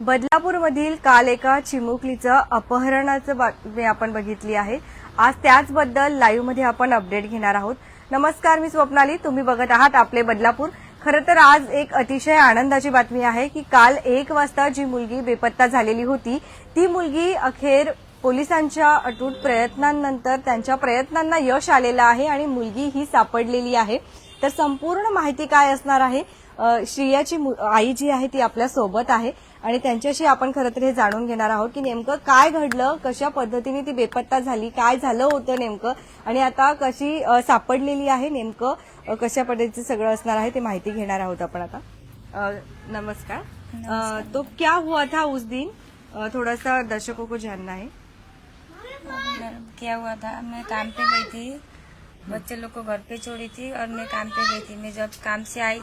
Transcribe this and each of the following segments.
बदलापूरमधील काल एका चिमुकलीचं अपहरणाचं बातमी आपण बघितली आहे. आज त्याचबद्दल लाईव्हमध्ये आपण अपडेट घेणार आहोत. नमस्कार मी स्वप्नाली. तुम्ही बघत आहात आपले बदलापूर. खरं तर आज एक अतिशय आनंदाची बातमी आहे की काल एक वाजता जी मुलगी बेपत्ता झालेली होती ती मुलगी अखेर पोलिसांच्या अटूट प्रयत्नांनंतर त्यांच्या प्रयत्नांना यश आलेलं आहे आणि मुलगी ही सापडलेली आहे. तर संपूर्ण माहिती काय असणार आहे? श्रियाची मु- आई जी आहे ती आपल्यासोबत आहे. आणि त्यांच्याशी आपण खरं तर हे जाणून घेणार आहोत की नेमकं काय घडलं कशा पद्धतीने ती बेपत्ता झाली काय झालं होतं नेमकं आणि आता कशी सापडलेली आहे नेमकं कशा पद्धतीचं सगळं असणार आहे ते माहिती घेणार आहोत आपण आता. नमस्कार. तो क्या हुआ था उस दिन? थोड़ा सा दर्शकों को जानना है क्या हुआ था? मैं काम पे गई थी। बच्चे लोग को घर पे छोड़ी थी और मैं काम पे गई थी। मैं जब काम से आई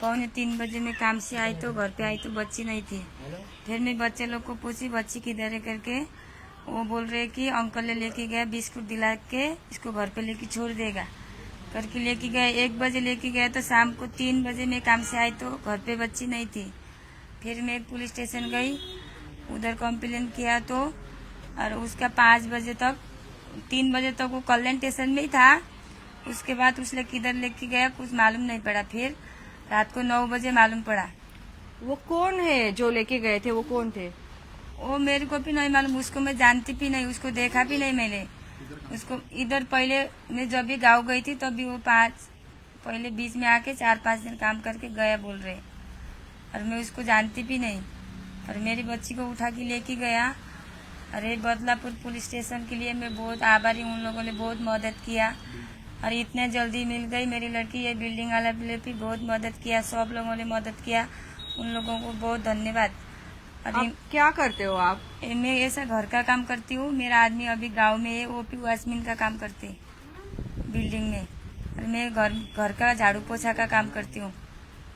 पौने तीन बजे मैं काम से आई तो घर पे आई तो बच्ची नहीं थी। फिर मैं बच्चे लोग को पूछी बच्ची किधर है करके? वो बोल रहे कि अंकल ने लेके गया बिस्कुट दिला के इसको घर पे लेके छोड़ देगा। करके लेके गए एक बजे लेके गए तो शाम को तीन बजे मैं काम से आई तो घर पे बच्ची नहीं थी। फिर मैं पुलिस स्टेशन गई उधर कंप्लेन किया तो और उसका पाँच बजे तक तीन बजे तक वो कल्याण स्टेशन में ही था। उसके बाद उसने किधर लेके गया कुछ मालूम नहीं पड़ा। फिर रात को नौ बजे मालूम पड़ा। वो कौन है जो लेके गए थे? वो कौन थे? वो मेरे को भी नहीं मालूम उसको मैं जानती भी नहीं उसको देखा भी नहीं मैंने। उसको इधर पहले मैं जब भी गाँव गई थी तभी तो वो पाँच पहले बीच में आके चार पाँच दिन काम करके गया बोल रहे। और मैं उसको जानती भी नहीं। और मेरी बच्ची को उठा के लेके गया। अरे बदलापुर पुलिस स्टेशन के लिए मैं बहुत आभारी उन लोगों ने बहुत मदद किया। और इतने जल्दी मिल गई मेरी लड़की ये बिल्डिंग वाला भी बहुत मदद किया सब लोगों ने मदद किया। उन लोगों को बहुत धन्यवाद। इन- क्या करते हो आप? मैं ऐसा घर का काम करती हूँ मेरा आदमी अभी गाँव में है वो भी वॉचमिन का काम करते बिल्डिंग में। और मैं घर घर का झाड़ू पोछा का काम करती हूँ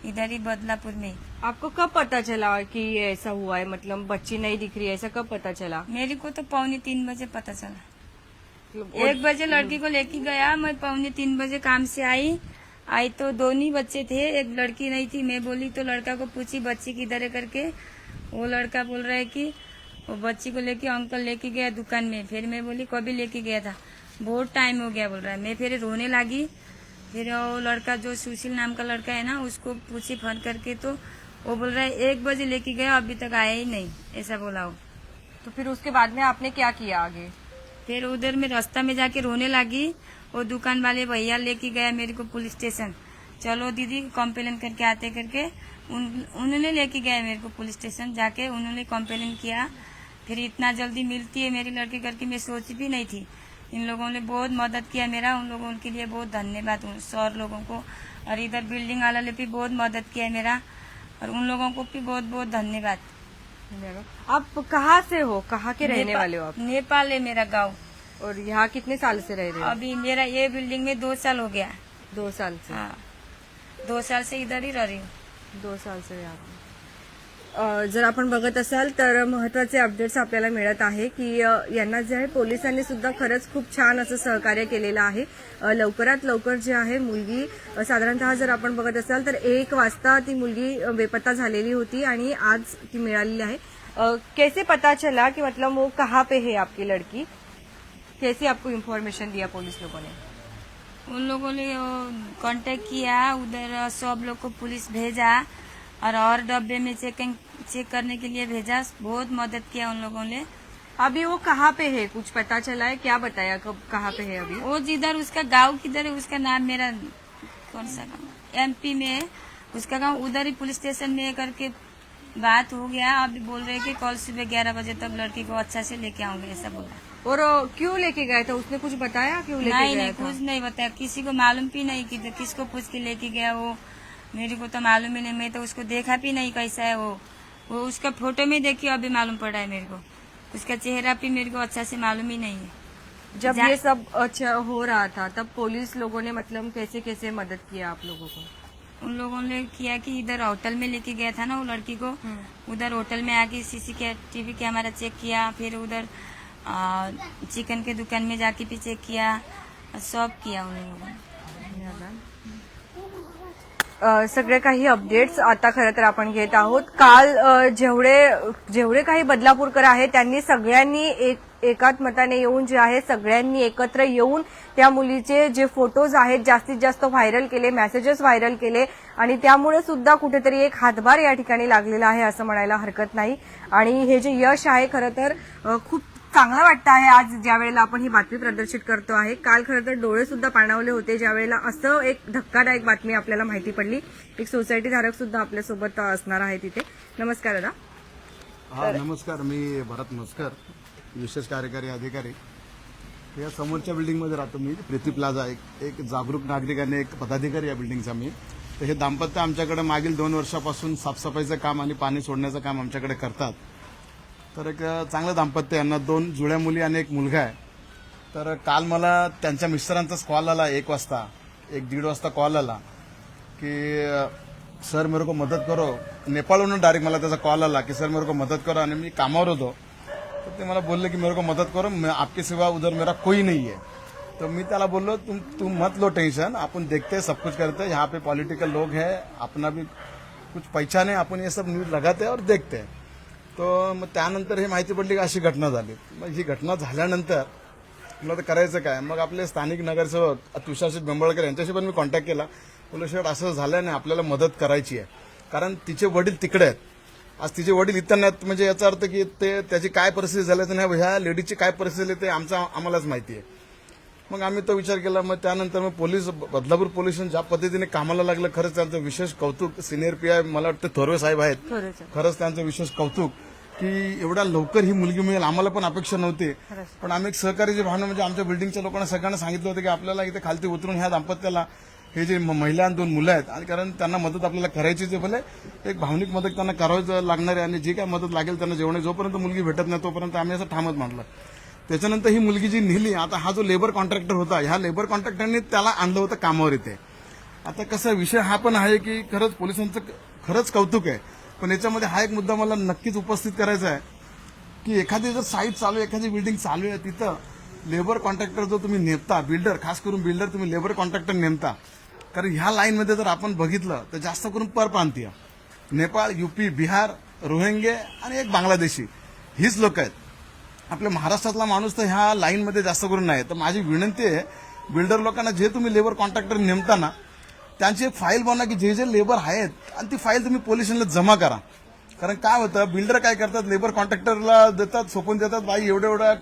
इधर ही बदलापुर में। आपको कब पता चला कि ऐसा हुआ है? मतलब बच्ची नहीं दिख रही है ऐसा कब पता चला? मेरे को तो पौने तीन बजे पता चला। एक बजे लड़की को लेके गया मैं पौने तीन बजे काम से आई। आई तो दोनों ही बच्चे थे एक लड़की नहीं थी। मैं बोली तो लड़का को पूछी बच्ची किधर है? करके। वो लड़का बोल रहा है कि वो बच्ची को लेके अंकल लेके गया दुकान में। फिर मैं बोली कभी लेके गया था? बहुत टाइम हो गया बोल रहा है। मैं फिर रोने लगी। फिर वो लड़का जो सुशील नाम का लड़का है ना उसको पूछी फ़ोन करके तो वो बोल रहा है एक बजे लेके गया अभी तक आया ही नहीं। ऐसा बोला वो। तो फिर उसके बाद में आपने क्या किया आगे? फिर उधर में रास्ता में जाके रोने लगी वो दुकान वाले भैया लेके गया मेरे को पुलिस स्टेशन। चलो दीदी कंप्लेन करके आते करके उन, उन्होंने लेके गया मेरे को पुलिस स्टेशन जाके, उन्होंने कंप्लेन किया। फिर इतना जल्दी मिलती है मेरी लड़की करके, मैं सोच भी नहीं थी। इन लोगों ने बहुत मदद किया मेरा, उन लोगों के लिए बहुत धन्यवाद। सर लोगों को और इधर बिल्डिंग वाला ने भी बहुत मदद किया मेरा और उन लोगों को भी बहुत बहुत धन्यवाद। आप कहाँ से हो? कहाँ के रहने वाले हो आप? नेपाल है मेरा गाँव। और यहाँ कितने साल से रह रहे हो? अभी मेरा ये बिल्डिंग में दो साल हो गया। दो साल से? हाँ। दो साल से इधर ही रह रही हूँ। दो साल से यहाँ जर आपण बघत असाल तर महत्त्वाचे अपडेट्स आपल्याला मिळत आहे की यांना जे आहे पोलिसांनी सुद्धा खरंच खूप छान असं सहकार्य केलेलं आहे. लवकरात लवकर जे आहे मुलगी साधारणतः जर आपण बघत असाल तर एक वाजता ती मुलगी बेपत्ता झालेली होती आणि आज ती मिळालेली आहे. कैसे पता चला की मतलब वो कहाँ पे है आपकी लड़की? कैसे आपको इन्फॉर्मेशन दिया पुलिस लोगों ने? उन लोगों ने कांटेक्ट किया उधर सब लोग को पुलिस भेजा। और और डब्बे में चेकिंग चेक करने के लिए भेजा। बहुत मदद किया उन लोगों ने। अभी वो कहाँ पे है? कुछ पता चला है? क्या बताया? कब कहाँ पे है अभी? वो जिधर उसका गाँव किधर है उसका नाम मेरा कौन सा गाँव? एमपी में है। उसका गाँव उधर ही पुलिस स्टेशन में करके बात हो गया। अभी बोल रहे कि कल सुबह ग्यारह बजे तक लड़की को अच्छा से लेके आऊँगे ऐसा बोला और क्यों लेके गए थे? उसने कुछ बताया क्यों लेके नहीं गया नहीं कुछ नहीं बताया। किसी को मालूम भी नहीं कि किसको पूछ के लेके गया वो। मेरे को तो मालूम ही नहीं मैं तो उसको देखा भी नहीं कैसा है वो। वो उसका फ़ोटो में देखी अभी मालूम पड़ा है मेरे को। उसका चेहरा भी मेरे को अच्छा से मालूम ही नहीं है। जब ये सब अच्छा हो रहा था तब पुलिस लोगों ने मतलब कैसे कैसे मदद किया आप लोगों को? उन लोगों ने किया कि इधर होटल में लेके गया था ना वो लड़की को। उधर होटल में आके सीसी के टीवी कैमरा चेक किया फिर उधर चिकन के दुकान में जाके भी चेक किया सब किया उन लोगों ने। सगळे काही अपडेट्स आता खरं तर आपण घेत आहोत. काल जेवढे जेवढे काही बदलापूरकर आहेत त्यांनी सगळ्यांनी एक एकात्मताने येऊन जे आहे सगळ्यांनी एकत्र येऊन त्या मुलीचे जे फोटोज आहेत जास्तीत जास्त व्हायरल केले मेसेजेस व्हायरल केले. आणि त्यामुळे सुद्धा कुठेतरी एक हातभार या ठिकाणी लागलेला आहे असं म्हणायला हरकत नाही. आणि हे जे यश आहे खरं तर खूप चांगलं वाटतं आहे आज ज्या वेळेला आपण ही बातमी प्रदर्शित करतो आहे. काल खरं तर डोळे सुद्धा पाणावले होते ज्या वेळेला असं एक धक्कादायक बातमी आपल्याला माहिती पडली. एक सोसायटी धारक सुद्धा आपल्यासोबत असणार आहे तिथे. नमस्कार दादा. हा नमस्कार. मी भरत मस्कर विशेष कार्यकारी अधिकारी. या समोरच्या बिल्डिंगमध्ये राहतो मी प्रीती प्लाझा. एक एक जागरूक नागरिक आणि एक पदाधिकारी या बिल्डिंगचा मी. तर हे दाम्पत्य आमच्याकडे मागील दोन वर्षापासून साफसफाईचं काम आणि पाणी सोडण्याचं काम आमच्याकडे करतात. तर एक चांगलं दाम्पत्य यांना दोन जुळ्या मुली आणि एक मुलगा आहे. तर काल मला त्यांच्या मिस्टरांचाच कॉल आला एक वाजता एक दीड वाजता कॉल आला की सर मेरे को मदत करो. नेपाळहून डायरेक्ट मला त्याचा कॉल आला की सर मेरे को मदत करो. आणि मी कामावर होतो. तर ते मला बोलले की मेरे को मदत करो. आपकी आपके सिवा उधर मेरा कोई नहीं है. तो मी त्याला बोललो तुम तुम मत लो टेंशन आपण देखते सब कुछ करते यहाँ पे पॉलिटिकल लोग हैं. अपना भी कुछ पहचान है आपण ये सब न्यूज लगाते और देखते हैं. तर मग त्यानंतर हे माहिती पडली की अशी घटना झाली. मग ही घटना झाल्यानंतर मला तर करायचं काय? मग आपले स्थानिक नगरसेवक तुषारशी बेंबळकर यांच्याशी पण मी कॉन्टॅक्ट केला. बोललो शेवट असं झालं नाही आपल्याला मदत करायची आहे. कारण तिचे वडील तिकडे आहेत. आज तिचे वडील इथं नाहीत म्हणजे याचा अर्थ की ते त्याची काय परिस्थिती झाल्याचं तर नाही ह्या लेडीजची काय परिस्थिती झाली ते आमचा आम्हालाच माहिती आहे. मग आम्ही तो विचार केला मग त्यानंतर मग पोलीस बदलापूर पोलीस ज्या पद्धतीने कामाला लागलं खरंच त्यांचं विशेष कौतुक सिनियर पी आय मला वाटतं थोरवे साहेब आहेत. खरंच. त्यांचं विशेष कौतुक की एवढ्या लवकर ही मुलगी मिळेल आम्हाला पण अपेक्षा नव्हती. पण आम्ही एक सहकार्याची भावना म्हणजे आमच्या बिल्डिंगच्या लोकांना सगळ्यांना सांगितलं होतं की आपल्याला इथे खालती उतरून ह्या दाम्पत्याला हे जे महिला आणि दोन मुलं आहेत आणि कारण त्यांना मदत आपल्याला करायचीच आहे भले एक भावनिक मदत त्यांना करावं लागणार आहे आणि जी काय मदत लागेल त्यांना जेवणे जोपर्यंत मुलगी भेटत नाही तोपर्यंत आम्ही असं ठामच मांडलं त्याच्यानंतर ही मुलगी जी नेली आता हा जो लेबर कॉन्ट्रॅक्टर होता ह्या लेबर कॉन्ट्रॅक्टरने त्याला आणलं होतं कामावर इथे. आता कसं विषय हा पण आहे की खरंच पोलिसांचं खरंच कौतुक आहे. पण याच्यामध्ये हा एक मुद्दा मला नक्कीच उपस्थित करायचा आहे की एखादी जर साईट चालू आहे एखादी बिल्डिंग चालू आहे तिथं लेबर कॉन्ट्रॅक्टर जो तुम्ही नेमता बिल्डर खास करून बिल्डर तुम्ही लेबर कॉन्ट्रॅक्टर नेमता. कारण ह्या लाईनमध्ये जर आपण बघितलं तर जास्त करून परप्रांतीय. नेपाळ युपी बिहार रोहिंगे आणि एक बांगलादेशी. हीच लोक आहेत. आपल्या महाराष्ट्रातला माणूस तर ह्या लाईनमध्ये जास्त करून नाही. तर माझी विनंती आहे बिल्डर लोकांना जे तुम्ही लेबर कॉन्ट्रॅक्टर नेमताना त्यांची एक फाईल बनवा की जे जे लेबर आहेत आणि ती फाईल तुम्ही पोलिसांना जमा करा. कारण काय होतं बिल्डर काय करतात लेबर कॉन्ट्रॅक्टरला देतात सोपून देतात बाई एवढं एवढं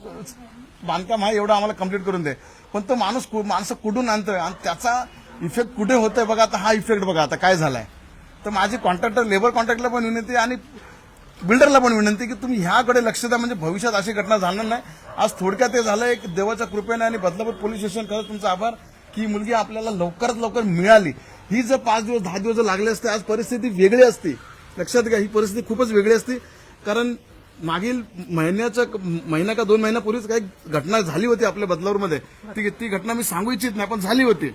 बांधकाम आहे एवढं आम्हाला कंप्लीट करून दे. पण तो माणूस कु- माणसं कुठून आणतोय आणि त्याचा इफेक्ट कुठे होतोय बघा आता हा इफेक्ट बघा आता काय झालाय. तर माझी कॉन्ट्रॅक्टर लेबर कॉन्ट्रॅक्टला पण विनंती आणि बिल्डरला पण विनंती की तुम्ही ह्याकडे लक्ष द्या. म्हणजे भविष्यात अशी घटना झाणार नाही. आज थोडक्यात ते झालं एक देवाच्या कृपेने आणि बदलापूर पोलीस स्टेशन खरंच तुमचा आभार की मुलगी आपल्याला लवकरात लवकर मिळाली. ही जर पाच दिवस दहा दिवस जर लागले असते आज परिस्थिती वेगळी असती. लक्षात घ्या ही परिस्थिती खूपच वेगळी असती. कारण मागील महिन्याच्या महिना का दोन महिन्यापूर्वीच काही घटना झाली होती आपल्या बदलावरमध्ये ती ती घटना मी सांगू इच्छित नाही पण झाली होती.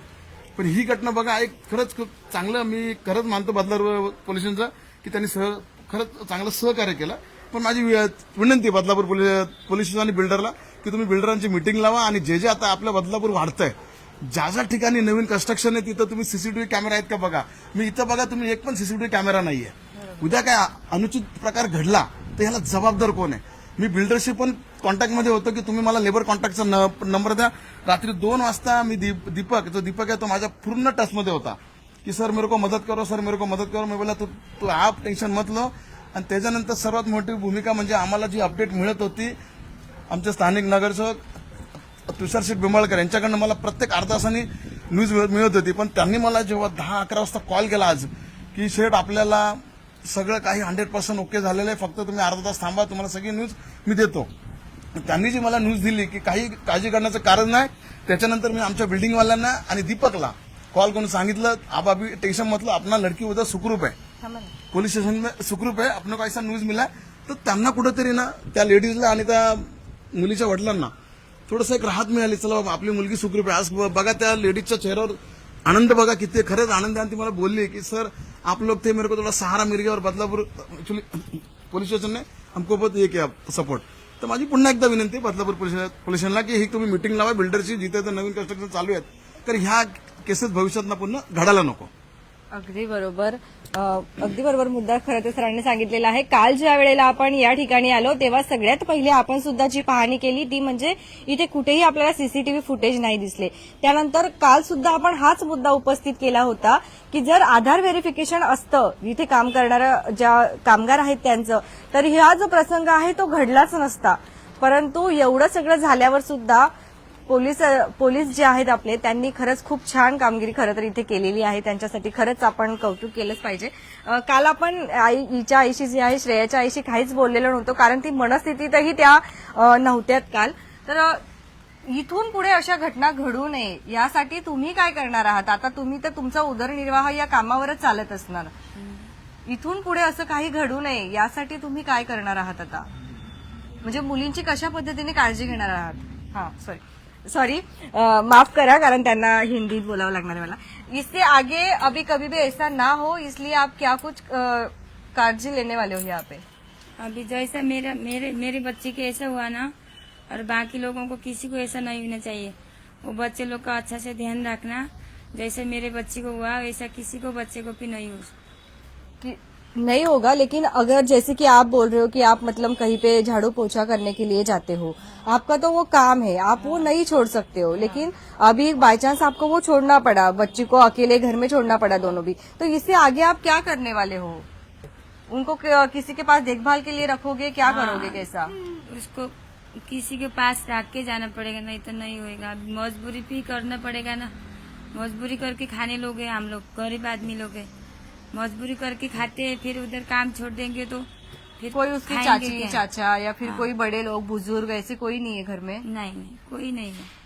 पण ही घटना बघा एक खरंच खूप चांगलं मी खरंच मानतो बदलावर पोलिसांचं की त्यांनी सह खरंच चांगलं सहकार्य केलं. पण माझी विनंती बदलापूर पोलीस पोलीस आणि बिल्डरला की तुम्ही बिल्डरांची मिटिंग लावा आणि जे जे आता आपल्या बदलापूर वाढतंय ज्या ज्या ठिकाणी नवीन कन्स्ट्रक्शन आहे तिथं तुम्ही सीसीटीव्ही कॅमेरा आहेत का बघा? मी इथं बघा तुम्ही एक पण सीसीटीव्ही कॅमेरा नाहीये. उद्या काय अनुचित प्रकार घडला तर ह्याला जबाबदार कोण आहे? मी बिल्डरशी पण कॉन्टॅक्टमध्ये होतो की तुम्ही मला लेबर कॉन्टॅक्टचा नंबर द्या. रात्री दोन वाजता मी दीप- दीपक जो दीपक आहे तो माझ्या पूर्ण टचमध्ये होता. की सर मेरे को मदत करो सर मेरे को मदत करो. मी बोला तू तू आप टेन्शन मत लो. आणि त्याच्यानंतर सर्वात मोठी भूमिका म्हणजे आम्हाला जी अपडेट मिळत होती आमचे स्थानिक नगरसेवक तुषार शेठ बिंबाळकर यांच्याकडनं मला प्रत्येक अर्धा तासाने न्यूज मिळ- मिळत होती. पण त्यांनी मला जेव्हा दहा अकरा वाजता कॉल केला आज की शेठ आपल्याला सगळं काही हंड्रेड पर्सेंट ओके झालेलं आहे फक्त तुम्ही अर्धा तास थांबा तुम्हाला सगळी न्यूज मी देतो. त्यांनी जी मला न्यूज दिली की काही काळजी करण्याचं कारण नाही त्याच्यानंतर मी आमच्या बिल्डिंगवाल्यांना आणि दीपकला कॉल करून सांगितलं आप अभी टेंशन मतलब अपना लड़की उधर सुखरूप है। ना. पोलीस स्टेशन में सुखरूप आहे आपण को ऐसा न्यूज मिला। तर त्यांना कुठेतरी ना त्या लेडीजला आणि त्या मुलीच्या वडिलांना थोडंसं एक राहत मिळाली. चला बाबा आपली मुलगी सुखरूप आहे. आज बघा त्या लेडीजच्या चेहऱ्यावर आनंद बघा किती आहे. खरंच आनंद आहे. आणि ती मला बोलली की सर आप लोग थे मेरे को थोड़ा सहारा मिल गया और बदलापूर एक्चुअली पोलीस स्टेशन ने हमको बहुत ये किया सपोर्ट तर माझी पुन्हा एकदा विनंती आहे बदलापूर पोलीस पोलीस स्टेशनला की ही तुम्ही मिटिंग लावा बिल्डरची जिथे तर नवीन कन्स्ट्रक्शन चालू आहेत. तर ह्या केसेस भविष्यात पुन्हा घडायला नको. अगदी बरोबर. अगदी बरोबर मुद्दा खरं तर सरांनी सांगितलेला आहे. काल ज्या वेळेला आपण या ठिकाणी आलो तेव्हा सगळ्यात पहिले आपण सुद्धा जी पाहणी केली ती म्हणजे इथे कुठेही आपल्याला सीसीटीव्ही फुटेज नाही दिसले. त्यानंतर काल सुद्धा आपण हाच मुद्दा उपस्थित केला होता की जर आधार व्हेरिफिकेशन असतं इथे काम करणाऱ्या ज्या कामगार आहेत त्यांचं तर हा जो प्रसंग आहे तो घडलाच नसता. परंतु एवढं सगळं झाल्यावर सुद्धा पोलीस पोलीस जे आहेत आपले त्यांनी खरंच खूप छान कामगिरी खरं तर इथे केलेली आहे. त्यांच्यासाठी खरंच आपण कौतुक केलंच पाहिजे. काल आपण आई हिच्या आईशी जी आहे श्रेयाच्या आईशी काहीच बोललेलो नव्हतो कारण ती मनस्थितीतही त्या नव्हत्यात काल. तर इथून पुढे अशा घटना घडू नये यासाठी तुम्ही काय करणार आहात? आता तुम्ही तर तुमचा उदरनिर्वाह या कामावरच चालत असणार. इथून पुढे असं काही घडू नये यासाठी तुम्ही काय करणार आहात आता? म्हणजे मुलींची कशा पद्धतीने काळजी घेणार आहात? हा सॉरी सॉरी माफ़ करा कारण त्यांना हिंदीत बोलावं लागणार आहे मला. इससे आगे अभी कभी भी ऐसा ना हो इसलिए आप क्या कुछ काळजी लेने वाले हो यहाँ पे? अभी जैसा मेरा मेरे मेरे बच्चे के ऐसा हुआ ना और बाकी लोगों को किसी को ऐसा नहीं होना चाहिए। वो बच्चे लोग का अच्छा से ध्यान रखना जैसे मेरे बच्चे को हुआ वैसा किसी को बच्चे को भी नहीं हो। कि नहीं होगा लेकिन अगर जैसे कि आप बोल रहे हो कि आप मतलब कहीं पे झाड़ू पोछा करने के लिए जाते हो आपका तो वो काम है आप वो नहीं छोड़ सकते हो। लेकिन अभी बाई चांस आपको वो छोड़ना पड़ा बच्ची को अकेले घर में छोड़ना पड़ा दोनों भी। तो इससे आगे आप क्या करने वाले हो? उनको किसी के पास देखभाल के लिए रखोगे? क्या करोगे कैसा? उसको किसी के पास रख के जाना पड़ेगा नहीं तो नहीं होगा मजबूरी भी करना पड़ेगा ना। मजबूरी करके खाने लोगे हम लोग गरीब आदमी लोग हैं। मजबूरी करके खाते हैं फिर उधर काम छोड़ देंगे तो फिर कोई उसकी चाची? चाचा या फिर कोई बड़े लोग बुजुर्ग ऐसे कोई नहीं है घर में? नहीं नहीं कोई नहीं है।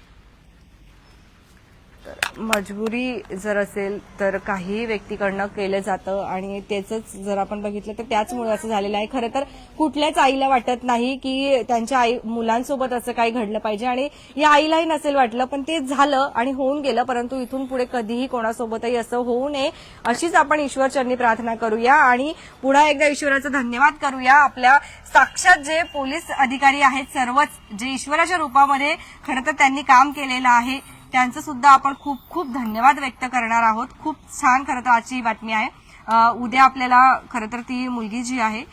मजबुरी जर असेल तर काही व्यक्तीकडनं केलं जातं आणि त्याचंच जर आपण बघितलं तर त्याचमुळे असं झालेलं आहे. खरं तर कुठल्याच आईला वाटत नाही की त्यांच्या आई मुलांसोबत असं काही घडलं पाहिजे आणि या आईलाही नसेल वाटलं पण ते झालं आणि होऊन गेलं परंतु इथून पुढे कधीही कोणासोबतही असं होऊ नये अशीच आपण ईश्वरचरणी प्रार्थना करूया आणि पुन्हा एकदा ईश्वराचं धन्यवाद करूया. आपल्या साक्षात जे पोलीस अधिकारी आहेत सर्वच जे ईश्वराच्या रूपामध्ये खरं तर त्यांनी काम केलेलं आहे. त्यांचं सुद्धा आपण खूप खूप धन्यवाद व्यक्त करणार आहोत. खूप छान खरं तर आजची बातमी आहे. उद्या आपल्याला खरं तर ती मुलगी जी आहे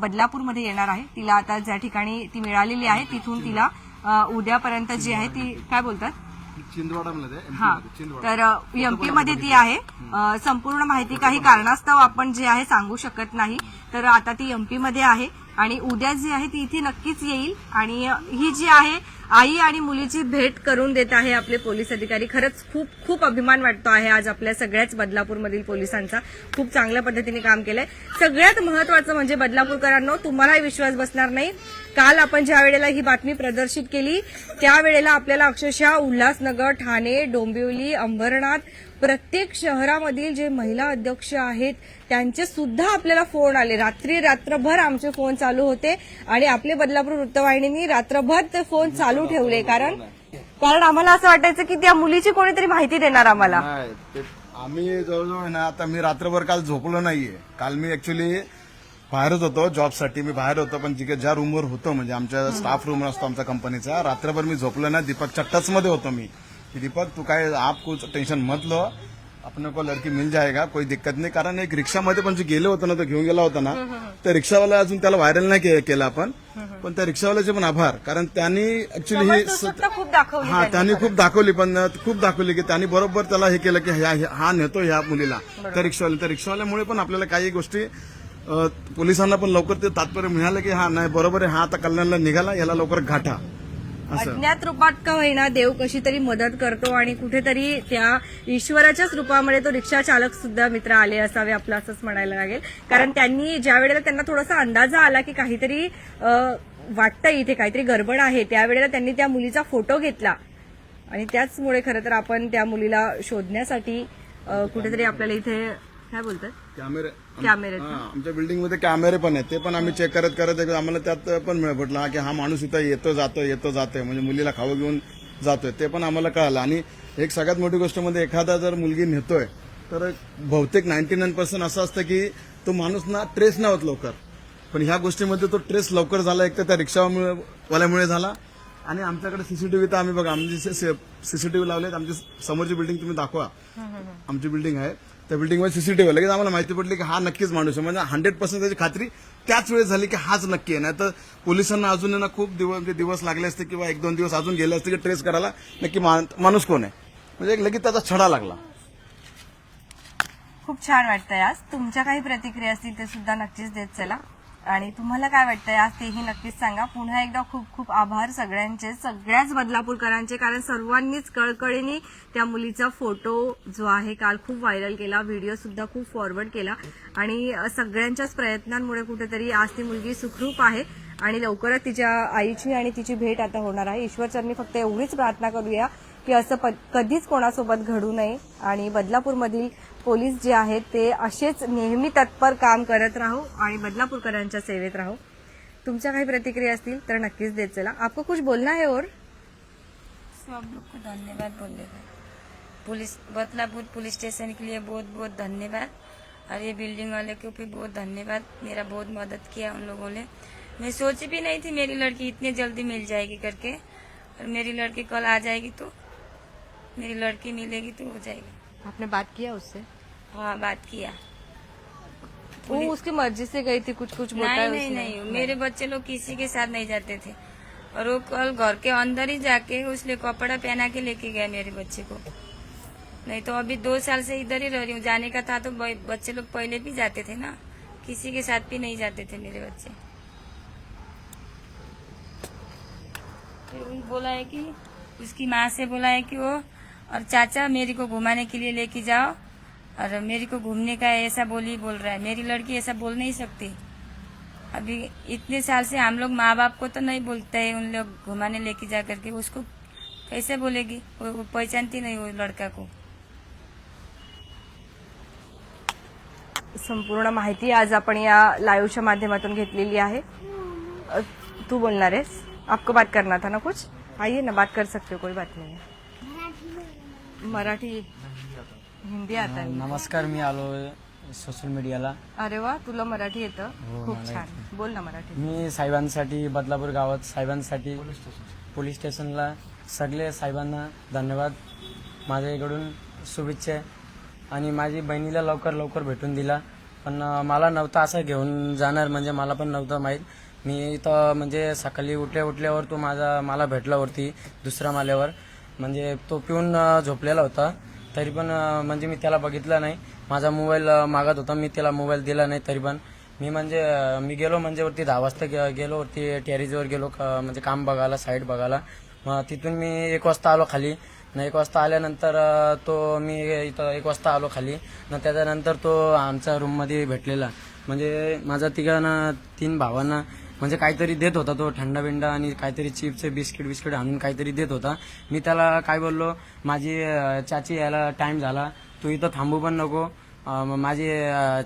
बदलापूरमध्ये येणार आहे. तिला आता ज्या ठिकाणी ती मिळालेली आहे तिथून तिला उद्यापर्यंत जी आहे ती काय बोलतात? हा. तर एमपी मध्ये ती आहे. संपूर्ण माहिती काही कारणास्तव आपण जे आहे सांगू शकत नाही. तर आता ती एमपी मध्ये आहे. आणि उद्या जी आहे ती इथे नक्कीच येईल. आणि ही जी आहे आई आणि मुलीची भेट करून देत आहे आपले पोलीस अधिकारी. खरंच खूप खूप अभिमान वाटतो आहे आज आपल्या सगळ्याच बदलापूरमधील पोलिसांचा. खूप चांगल्या पद्धतीने काम केलंय. सगळ्यात महत्वाचं म्हणजे बदलापूरकरांनो तुम्हालाही विश्वास बसणार नाही. काल आपण ज्या वेळेला ही बातमी प्रदर्शित केली त्यावेळेला आपल्याला अक्षरशः उल्हासनगर ठाणे डोंबिवली अंबरनाथ प्रत्येक शहरामधील जे महिला अध्यक्ष आहेत त्यांचे सुद्धा आपल्याला फोन आले. रात्री रात्रभर आमचे फोन चालू होते आणि आपले बदलापूर वृत्तवाहिनीनी रात्रभर ते फोन चालू ठेवले. कारण कारण आम्हाला असं वाटायचं की त्या मुलीची कोणीतरी माहिती देणार आम्हाला. आम्ही जवळजवळ ना आता मी रात्रभर काल झोपलो नाहीये. काल मी ऍक्च्युली बाहेरच होतो जॉबसाठी मी बाहेर होतो पण जिथे ज्या रूमवर होतो म्हणजे आमच्या स्टाफ रूम असतो आमच्या कंपनीचा रात्रभर मी झोपलो ना दीपक टच मध्ये होतो मी. की दीपक तू काय आप कुछ टेन्शन मत लो अपने को लड़की मिल जाएगा कोई दिक्कत नाही। कारण एक रिक्षामध्ये पण जे गेले होतं ना तो घेऊन गेला होता ना त्या रिक्षावाला अजून त्याला व्हायरल नाही के- केलं आपण. पण त्या रिक्षावाल्याचे पण आभार. कारण त्यांनी ऍक्च्युली ही खूप दाखवली हा त्यांनी खूप दाखवली पण खूप दाखवली की त्यांनी बरोबर त्याला हे केलं की ह्या- हा नेतो ह्या मुलीला त्या रिक्षावाल्या त्या रिक्षावाल्यामुळे पण आपल्याला काही गोष्टी अ, पोलिसांना पण लवकर ते तात्पर्य मिळालं की हा नाही बरोबर आहे हा आता कल्याणला निघाला याला लवकर गाठा असं अज्ञात रूपात का होईना देव कशी तरी मदत करतो आणि कुठेतरी त्या ईश्वराच्याच रूपामध्ये तो रिक्षा चालक सुद्धा मित्र आले असावे आपलं असंच म्हणायला लागेल. कारण त्यांनी ज्या वेळेला त्यांना थोडासा अंदाजा आला की काहीतरी वाटतं इथे काहीतरी गडबड आहे त्यावेळेला त्यांनी त्या मुलीचा फोटो घेतला. आणि त्याचमुळे खरं तर आपण त्या मुलीला शोधण्यासाठी कुठेतरी आपल्याला इथे काय बोलतात कॅमेरे कॅमेरे हा, आमच्या बिल्डिंगमध्ये कॅमेरे पण आहेत ते पण आम्ही चेक करत करत एक आम्हाला त्यात पण मिळ- भेटलं हा की हा माणूस इथं येतो जातो येतो जातोय म्हणजे मुलीला खावं घेऊन जातोय ते पण आम्हाला कळालं आणि एक सगळ्यात मोठी गोष्ट म्हणजे एखादा जर मुलगी नेतोय तर बहुतेक नाईन्टी नाईन पर्सेंट असं असतं की तो माणूस ना ट्रेस नाही होत लवकर पण ह्या गोष्टीमध्ये तो ट्रेस लवकर झाला एक तर त्या रिक्षावाल्यामुळे झाला आणि आमच्याकडे सीसीटीव्ही तर आम्ही बघा आमची सीसीटीव्ही लावलेत आमची समोरची बिल्डिंग तुम्ही दाखवा आमची बिल्डिंग आहे त्या बिल्डिंगमध्ये सीसीटीव्ही लगेच आम्हाला माहिती पडली की हा नक्कीच माणूस आहे. म्हणजे हंड्रेड पर्सेंट त्याची खात्री त्याच वेळेस झाली की हाच नक्की आहे. नाही तर पोलिसांना अजून ना खूप दिवस म्हणजे दिवस लागले असते किंवा एक दोन दिवस अजून गेले असते की ट्रेस करायला नक्की माणूस कोण आहे. म्हणजे एक लगेच त्याचा छडा लागला. खूप छान वाटतंय आज. तुमच्या काही प्रतिक्रिया असतील ते सुद्धा नक्कीच देत चला. आणि तुम्हाला काय वाटतंय? आज तेही नक्कीच सांगा. पुन्हा एकदा खूप खूप आभार सगळ्यांचे सगळ्याच बदलापूरकरांचे कारण सर्वांनीच कळकळीने त्या मुलीचा फोटो जो आहे काल खूप व्हायरल केला. व्हिडिओ सुद्धा खूप फॉरवर्ड केला. आणि सगळ्यांच्याच प्रयत्नांमुळे कुठेतरी आज ती मुलगी सुखरूप आहे. आणि लवकरच तिच्या आईची आणि तिची भेट आता होणार आहे. ईश्वरचरणी फक्त एवढीच प्रार्थना करूया. की असं प- कधीच कोणासोबत घडू नये. आणि बदलापूरमधील पोलीस जे आहेत ते असेच नेहमी तत्पर काम करत राहो आणि बदलापूरकरांच्या सेवेत राहो. तुमच्या काही प्रतिक्रिया असतील तर नक्कीच देत चला. आपको कुछ बोलना है और? सब लोग को धन्यवाद बोलने का. पुलिस बदलापुर पुलिस स्टेशन के लिए बहुत बहुत धन्यवाद. और ये बिल्डिंग वाले को भी बहुत धन्यवाद. मेरा बहुत मदद किया उन लोगों ने. मैं सोची भी नहीं थी मेरी लड़की इतनी जल्दी मिल जाएगी करके. और मेरी लड़की कल आ जाएगी तो मेरी लड़की मिलेगी तो हो जाएगी। आपने बात किया उससे? हाँ बात किया। वो उसकी मर्ज़ी से गई थी कुछ कुछ बोला नहीं है नहीं नहीं मेरे बच्चे लोग किसी के साथ नहीं जाते थे। और वो कल घर के अंदर ही जाके उसने कपड़ा पहना के लेके गया मेरे बच्चे को। नहीं तो अभी दो साल से इधर ही रह रही हूँ। जाने का था तो बच्चे लोग पहले भी जाते थे ना? किसी के साथ भी नहीं जाते थे मेरे बच्चे। फिर उन बोला है कि उसकी माँ से बोला है कि वो और चाचा मेरी को घुमाने के लिए लेके जाओ। और मेरी को घूमने का ऐसा बोल ही बोल रहा है। मेरी लड़की ऐसा बोल नहीं सकती। अभी इतने साल से हम लोग माँ बाप को तो नहीं बोलते हैं उन लोग घुमाने लेके जा करके। उसको कैसे बोलेगी? वो, वो पहचानती नहीं वो लड़का को। संपूर्ण माहिती आज आपण या लाईव्हच्या माध्यमातून घेतलेली आहे. तू बोलणार आहेस? आपको बात करना था ना कुछ? आइए ना बात कर सकते हो कोई बात नहीं. है मराठी हिंदी आता. नमस्कार मी आलो सोशल मीडियाला अरे वा तुला मराठी येतं? हो, खूप मला छान बोल ना मराठी. मी साहेबांसाठी बदलापूर गावात साहेबांसाठी पोलीस स्टेशनला सगळे साहेबांना धन्यवाद. माझ्या इकडून शुभेच्छा. आणि माझी बहिणीला लवकर लवकर भेटून दिला. पण अं, मला नव्हतं असं घेऊन जाणार म्हणजे मला पण नव्हतं माहीत. मी इथं म्हणजे सकाळी उठल्या उठल्यावर तो माझा मला भेटला वरती दुसऱ्या माल्यावर. म्हणजे तो पिऊन झोपलेला होता. तरी पण म्हणजे मी त्याला बघितलं नाही. माझा मोबाईल मागत होता. मी त्याला मोबाईल दिला नाही तरी पण. मी म्हणजे मी गेलो म्हणजे वरती दहा वाजता गे- गेलो. वरती टॅरिजवर गेलो क- म्हणजे काम बघायला साईड बघायला. मग तिथून मी एक वाजता आलो खाली. न एक वाजता आल्यानंतर तो मी इथं एक वाजता आलो खाली. न त्याच्यानंतर तो आमच्या रूममध्ये भेटलेला. म्हणजे माझा तिघांना तीन भावांना म्हणजे काहीतरी देत होता तो थंडा बिंडा आणि काहीतरी चिप्स बिस्किट बिस्किट आणून काहीतरी देत होता. मी त्याला काय बोललो माझी चाची यायला टाईम झाला. तू इथं थांबू पण नको. मग माझी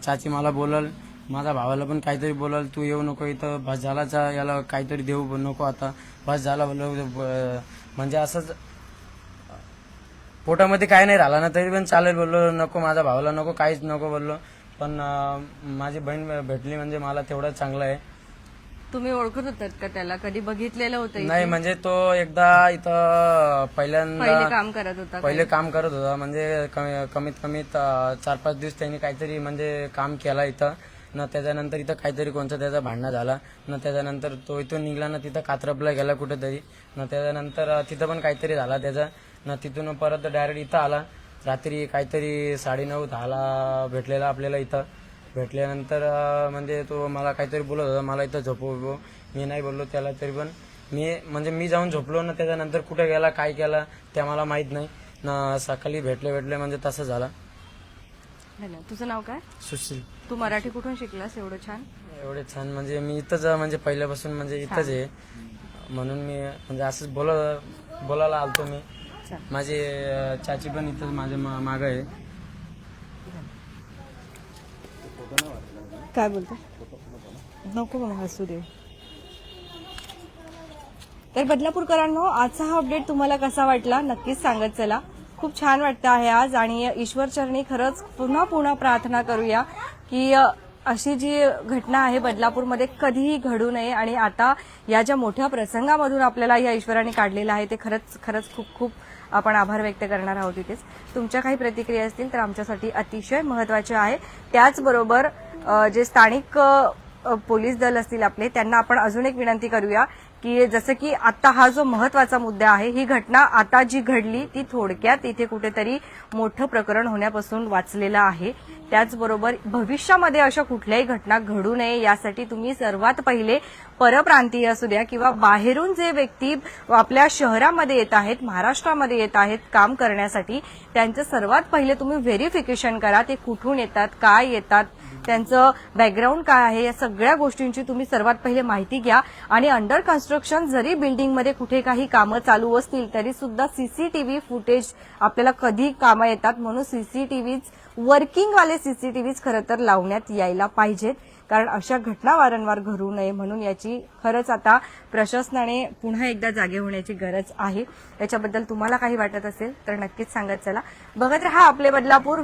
चाची मला बोलल. माझ्या भावाला पण काहीतरी बोलल. तू येऊ नको इथं. बस झालाचा याला काहीतरी देऊ नको आता. बस झाला बोललो. म्हणजे असंच पोटामध्ये काय नाही राहिला ना तरी पण चालेल बोललो. नको माझ्या भावाला नको काहीच नको बोललो. पण माझी बहीण भेटली म्हणजे मला तेवढं चांगलं आहे. तुम्ही ओळखत होतात का त्याला? कधी बघितलेलं होतं इथे? नाही म्हणजे तो एकदा इथं पहिले पहिल्यांदा काम करत होता पहिले काम करत होता. म्हणजे कमी- कमीत कमी चार पाच दिवस त्यांनी काहीतरी म्हणजे काम केला इथं. न त्याच्यानंतर इथं काहीतरी कोणतं त्याचा भांडणं झाला. न त्याच्यानंतर तो इथून निघला ना तिथं कात्रपला गेला कुठेतरी. न त्याच्यानंतर अं, तिथं पण काहीतरी झाला त्याचा. न तिथून परत डायरेक्ट इथं आला. रात्री काहीतरी साडेनऊ दहाला भेटलेला आपल्याला इथं. भेटल्यानंतर म्हणजे तो मला काहीतरी बोलत होता मला इथं झोपव. मी नाही बोललो त्याला तरी पण. मी म्हणजे मी जाऊन झोपलो ना त्याच्यानंतर कुठे गेला काय केला ते मला माहीत नाही. ना सकाळी भेटले भेटले म्हणजे तसं झाला. तुझं नाव काय? सुशील. तू मराठी कुठून शिकलास एवढं छान? एवढे छान म्हणजे मी इथंच म्हणजे पहिल्यापासून म्हणजे इथंच आहे. म्हणून मी म्हणजे असंच बोला बोलायला आलतो मी. माझी चाची पण इथं माझ्या मागं आहे. काय बोलतो? नको मग असू देऊ तर बदलापूरकरांनो आजचा हा अपडेट तुम्हाला कसा वाटला? नक्कीच सांगत चला. खूप छान वाटतं आहे आज आणि ईश्वरचरणी खरंच पुन्हा पुन्हा प्रार्थना करूया की अशी जी घटना आहे बदलापूरमध्ये कधीही घडू नये आणि आता या ज्या मोठ्या प्रसंगामधून आपल्याला या ईश्वराने काढलेलं आहे ते खरंच खरंच खूप खूप आपण आभार व्यक्त करणार आहोत तिथेच. तुमच्या काही प्रतिक्रिया असतील तर आमच्यासाठी अतिशय महत्त्वाच्या आहे. त्याचबरोबर जे स्थानिक पोलीस दल असतील आपले त्यांना आपण अजून एक विनंती करूया की जसं की आता हा जो महत्त्वाचा मुद्दा आहे ही घटना आता जी घडली ती थोडक्यात इथे कुठेतरी मोठं प्रकरण होण्यापासून वाचलेलं आहे. त्याचबरोबर भविष्यामध्ये अशा कुठल्याही घटना घडू नये यासाठी तुम्ही सर्वात पहिले परप्रांतीय असू द्या किंवा बाहेरून जे व्यक्ती आपल्या शहरामध्ये येत आहेत महाराष्ट्रामध्ये येत आहेत काम करण्यासाठी त्यांचं सर्वात पहिले तुम्ही व्हेरिफिकेशन करा ते कुठून येतात काय येतात त्यांचं बॅकग्राऊंड काय आहे या सगळ्या गोष्टींची तुम्ही सर्वात पहिले माहिती घ्या. आणि अंडर कन्स्ट्रक्शन जरी बिल्डिंगमध्ये कुठे काही कामं चालू असतील तरी सुद्धा सीसीटीव्ही फुटेज आपल्याला कधी कामं येतात म्हणून सीसीटीव्हीज वर्किंगवाले सीसीटीव्हीज खरं तर लावण्यात यायला पाहिजेत. कारण अशा घटना वारंवार घडू नये म्हणून याची खरंच आता प्रशासनाने पुन्हा एकदा जागे होण्याची गरज आहे. याच्याबद्दल तुम्हाला काही वाटत असेल तर नक्कीच सांगत चला. बघत रहा आपले बदलापूर.